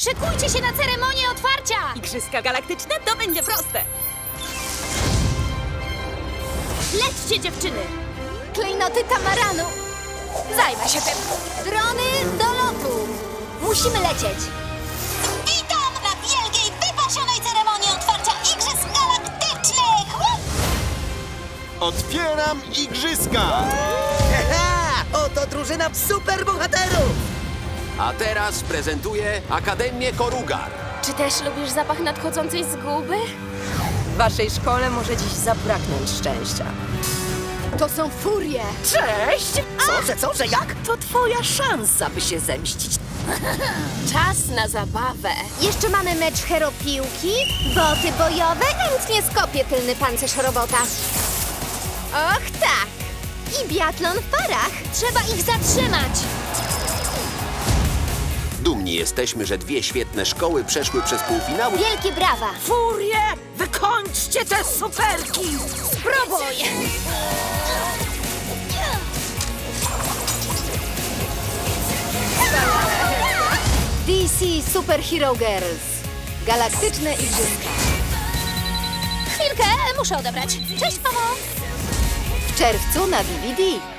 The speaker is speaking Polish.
Szykujcie się na ceremonię otwarcia! Igrzyska galaktyczne to będzie proste. Lećcie, dziewczyny! Klejnoty Tamaranu! Zajmę się tym! Drony do lotu! Musimy lecieć! Witam na wielkiej, wypasionej ceremonii otwarcia Igrzysk Galaktycznych! Łup! Otwieram igrzyska! Haha! Oto drużyna superbohaterów! A teraz prezentuję Akademię Korugar. Czy też lubisz zapach nadchodzącej zguby? W waszej szkole może dziś zabraknąć szczęścia. To są furie! Cześć! Co, że co, że jak? To twoja szansa, by się zemścić. Czas na zabawę! Jeszcze mamy mecz hero piłki, boty bojowe, chętnie skopię tylny pancerz robota. Och tak! I biatlon w parach! Trzeba ich zatrzymać! Dumni jesteśmy, że dwie świetne szkoły przeszły przez półfinały. Wielkie brawa! Furie! Wykończcie te superki! Spróbuj! DC Superhero Girls. Galaktyczne Igrzyska. Chwilkę, muszę odebrać. Cześć, mamo! W czerwcu na DVD.